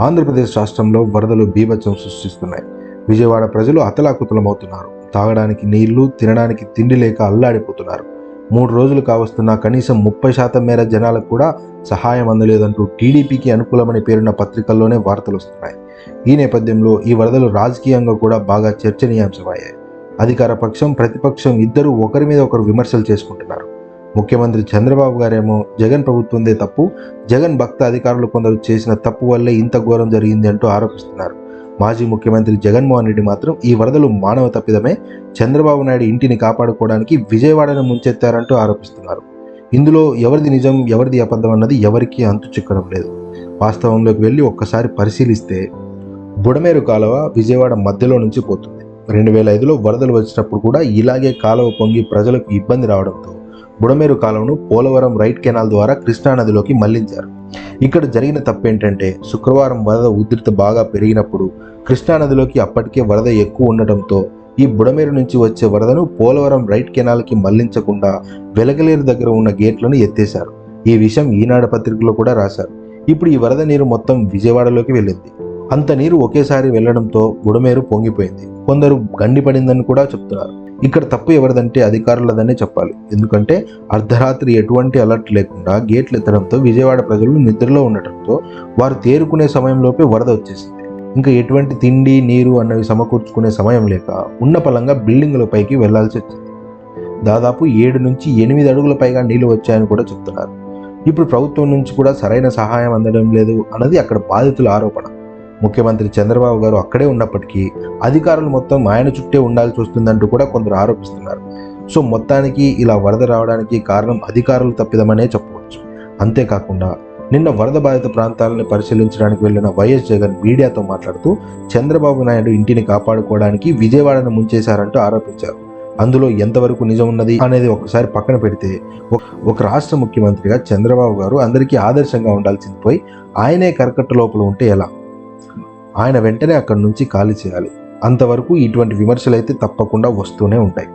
ఆంధ్రప్రదేశ్ రాష్ట్రంలో వరదలు బీభత్సం సృష్టిస్తున్నాయి. విజయవాడ ప్రజలు అతలాకుతలమవుతున్నారు. తాగడానికి నీళ్ళు తినడానికి తిండి లేక అల్లాడిపోతున్నారు. మూడు రోజులు కావస్తున్నా కనీసం ముప్పై శాతం మేర జనాలకు కూడా సహాయం అందలేదంటూ టీడీపీకి అనుకూలమని పేరున్న పత్రికల్లోనే వార్తలు వస్తున్నాయి. ఈ నేపథ్యంలో ఈ వరదలు రాజకీయంగా కూడా బాగా చర్చనీయాంశమయ్యాయి. అధికార పక్షం ప్రతిపక్షం ఇద్దరు ఒకరి మీద ఒకరు విమర్శలు చేసుకుంటున్నారు. ముఖ్యమంత్రి చంద్రబాబు గారేమో జగన్ ప్రభుత్వందే తప్పు జగన్ భక్త అధికారులు కొందరు చేసిన తప్పు వల్లే ఇంత ఘోరం జరిగింది అంటూ ఆరోపిస్తున్నారు. మాజీ ముఖ్యమంత్రి జగన్మోహన్ రెడ్డి మాత్రం ఈ వరదలు మానవ తప్పిదమే చంద్రబాబు నాయుడు ఇంటిని కాపాడుకోవడానికి విజయవాడను ముంచెత్తారంటూ ఆరోపిస్తున్నారు. ఇందులో ఎవరిది నిజం ఎవరిది అబద్ధం అన్నది ఎవరికీ అంతు చిక్కడం లేదు. వాస్తవంలోకి వెళ్ళి ఒక్కసారి పరిశీలిస్తే బుడమేరు కాలువ విజయవాడ మధ్యలో నుంచి పోతుంది. రెండు వేల ఐదులో వరదలు వచ్చినప్పుడు కూడా ఇలాగే కాలువ పొంగి ప్రజలకు ఇబ్బంది రావడంతో బుడమేరు కాలువను పోలవరం రైట్ కెనాల్ ద్వారా కృష్ణానదిలోకి మళ్ళించారు. ఇక్కడ జరిగిన తప్పేంటంటే శుక్రవారం వరద ఉధృత బాగా పెరిగినప్పుడు కృష్ణానదిలోకి అప్పటికే వరద ఎక్కువ ఉండటంతో ఈ బుడమేరు నుంచి వచ్చే వరదను పోలవరం రైట్ కెనాల్కి మళ్ళించకుండా వెలగలేరు దగ్గర ఉన్న గేట్లను ఎత్తేశారు. ఈ విషయం ఈనాడు పత్రికలో కూడా రాశారు. ఇప్పుడు ఈ వరద నీరు మొత్తం విజయవాడలోకి వెళ్ళింది. అంత నీరు ఒకేసారి వెళ్ళడంతో బుడమేరు పొంగిపోయింది. కొందరు గండి పడిందని కూడా చెప్తున్నారు. ఇక్కడ తప్పు ఎవరిదంటే అధికారులదనే చెప్పాలి. ఎందుకంటే అర్ధరాత్రి ఎటువంటి అలర్ట్ లేకుండా గేట్లు ఎత్తడంతో విజయవాడ ప్రజలు నిద్రలో ఉండటంతో వారు తేరుకునే సమయంలోపే వరద వచ్చేసింది. ఇంకా ఎటువంటి తిండి నీరు అన్నవి సమకూర్చుకునే సమయం లేక ఉన్న పలంగా బిల్డింగుల పైకి వెళ్ళాల్సి వచ్చింది. దాదాపు ఏడు నుంచి ఎనిమిది అడుగుల పైగా నీళ్ళు వచ్చాయని కూడా చెప్తున్నారు. ఇప్పుడు ప్రభుత్వం నుంచి కూడా సరైన సహాయం అందడం లేదు అన్నది అక్కడ బాధితుల ఆరోపణ. ముఖ్యమంత్రి చంద్రబాబు గారు అక్కడే ఉన్నప్పటికీ అధికారులు మొత్తం ఆయన చుట్టే ఉండాల్సి వస్తుందంటూ కూడా కొందరు ఆరోపిస్తున్నారు. సో మొత్తానికి ఇలా వరద రావడానికి కారణం అధికారులు తప్పిదమనే చెప్పవచ్చు. అంతేకాకుండా నిన్న వరద బాధిత ప్రాంతాలను పరిశీలించడానికి వెళ్ళిన వైఎస్ జగన్ మీడియాతో మాట్లాడుతూ చంద్రబాబు నాయుడు ఇంటిని కాపాడుకోవడానికి విజయవాడను ముంచేశారంటూ ఆరోపించారు. అందులో ఎంతవరకు నిజం ఉన్నది అనేది ఒకసారి పక్కన పెడితే ఒక- ఒక రాష్ట్ర ముఖ్యమంత్రిగా చంద్రబాబు గారు అందరికీ ఆదర్శంగా ఉండాల్సింది పోయి ఆయనే కరకట్ట లోపల ఉంటే ఎలా? ఆయన వెంటనే అక్కడి నుంచి ఖాళీ చేయాలి. అంతవరకు ఇటువంటి విమర్శలు అయితే తప్పకుండా వస్తూనే ఉంటాయి.